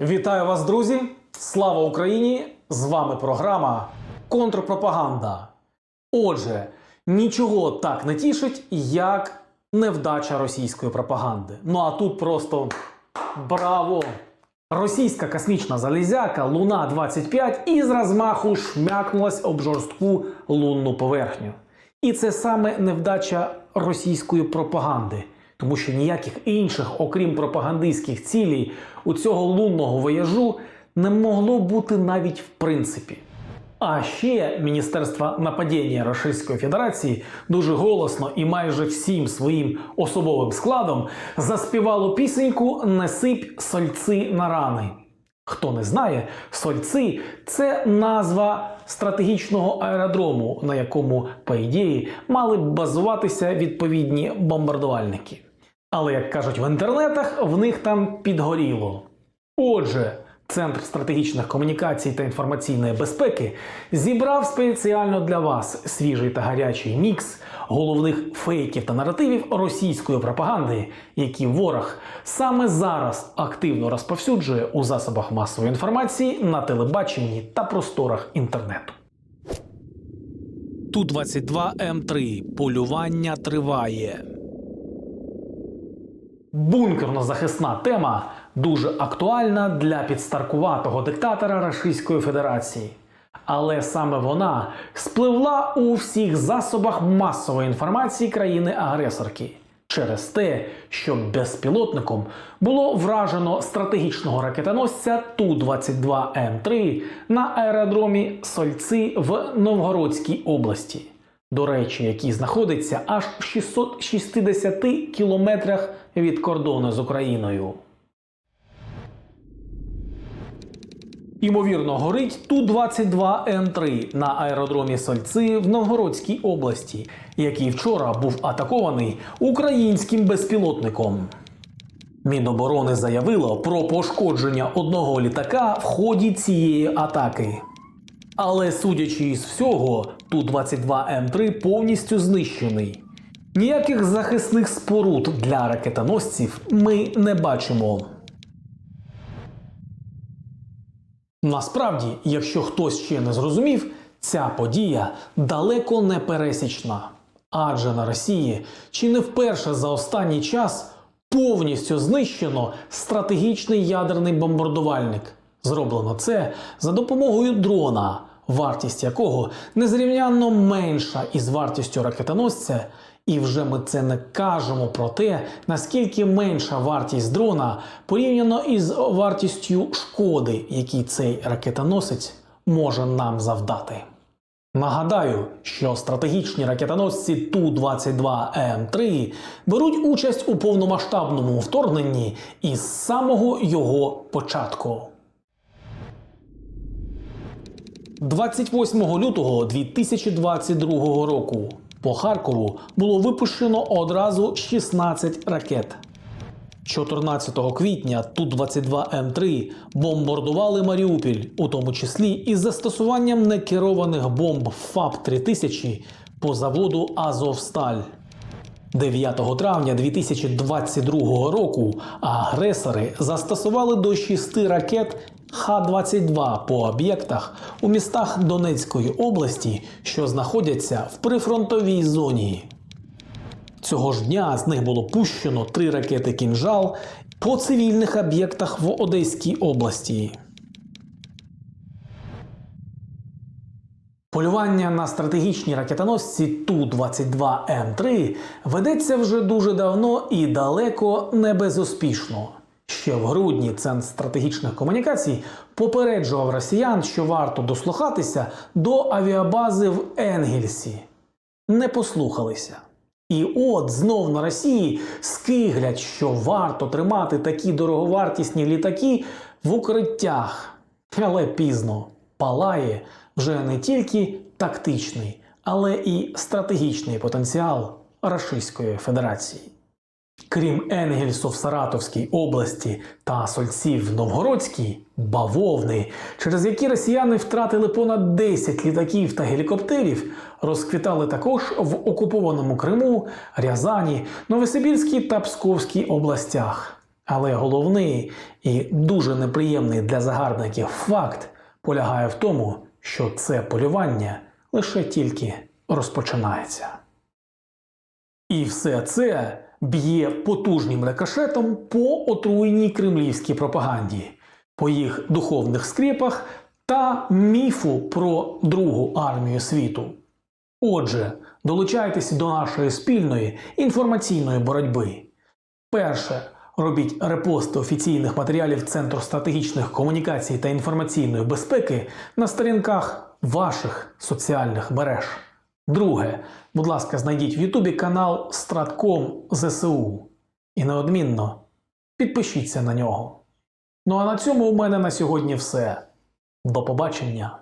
Вітаю вас, друзі! Слава Україні! З вами програма Контрпропаганда. Отже, нічого так не тішить, як невдача російської пропаганди. Ну а тут просто браво! Російська космічна залізяка Луна 25 із розмаху шмякнулась об жорстку лунну поверхню. І це саме невдача російської пропаганди, тому що ніяких інших, окрім пропагандистських цілей, у цього лунного вояжу не могло бути навіть в принципі. А ще Міністерство нападіння Російської Федерації дуже голосно і майже всім своїм особовим складом заспівало пісеньку Не сольці на рани. Хто не знає, сольці це назва стратегічного аеродрому, на якому, по ідеї, мали б базуватися відповідні бомбардувальники. Але, як кажуть в інтернетах, в них там підгоріло. Отже, Центр стратегічних комунікацій та інформаційної безпеки зібрав спеціально для вас свіжий та гарячий мікс головних фейків та наративів російської пропаганди, які ворог саме зараз активно розповсюджує у засобах масової інформації на телебаченні та просторах інтернету. Ту-22М3. Полювання триває. Бункерно-захисна тема дуже актуальна для підстаркуватого диктатора Російської Федерації. Але саме вона спливла у всіх засобах масової інформації країни-агресорки через те, що безпілотником було вражено стратегічного ракетоносця Ту-22М3 на аеродромі Сольці в Новгородській області до речі, який знаходиться аж в 660 кілометрах від кордону з Україною. Імовірно, горить Ту-22М3 на аеродромі Сольци в Новгородській області, який вчора був атакований українським безпілотником. Міноборони заявило про пошкодження одного літака в ході цієї атаки. Але судячи із всього, Ту-22М3 повністю знищений. Ніяких захисних споруд для ракетоносців ми не бачимо. Насправді, якщо хтось ще не зрозумів, ця подія далеко не пересічна. Адже на Росії чи не вперше за останній час повністю знищено стратегічний ядерний бомбардувальник. Зроблено це за допомогою дрона, вартість якого незрівнянно менша із вартістю ракетоносця. І вже ми це не кажемо про те, наскільки менша вартість дрона порівняно із вартістю шкоди, який цей ракетоносець може нам завдати. Нагадаю, що стратегічні ракетоносці Ту-22М3 беруть участь у повномасштабному вторгненні із самого його початку. 28 лютого 2022 року по Харкову було випущено одразу 16 ракет. 14 квітня Ту-22М3 бомбардували Маріупіль, у тому числі із застосуванням некерованих бомб ФАП-3000 по заводу Азовсталь. 9 травня 2022 року агресори застосували до 6 ракет Х-22 по об'єктах у містах Донецької області, що знаходяться в прифронтовій зоні. Цього ж дня з них було пущено три ракети кінжал по цивільних об'єктах в Одеській області. Полювання на стратегічні ракетоносці Ту-22М3 ведеться вже дуже давно і далеко не безуспішно. Ще в грудні Центр стратегічних комунікацій попереджував росіян, що варто дослухатися до авіабази в Енгельсі. Не послухалися. І от знов на Росії скиглять, що варто тримати такі дороговартісні літаки в укриттях. Але пізно палає вже не тільки тактичний, але і стратегічний потенціал Російської Федерації. Крім Енгельсу в Саратовській області та Сольців в Новгородській, бавовни, через які росіяни втратили понад 10 літаків та гелікоптерів, розквітали також в окупованому Криму, Рязані, Новосибірській та Псковській областях. Але головний і дуже неприємний для загарбників факт полягає в тому, що це полювання лише тільки розпочинається. І все це б'є потужним рикошетом по отруєній кремлівській пропаганді, по їх духовних скрепах та міфу про Другу армію світу. Отже, долучайтеся до нашої спільної інформаційної боротьби. Перше. Робіть репости офіційних матеріалів Центру стратегічних комунікацій та інформаційної безпеки на сторінках ваших соціальних мереж. Друге, будь ласка, знайдіть в Ютубі канал Стратком ЗСУ і неодмінно підпишіться на нього. Ну а на цьому у мене на сьогодні все. До побачення!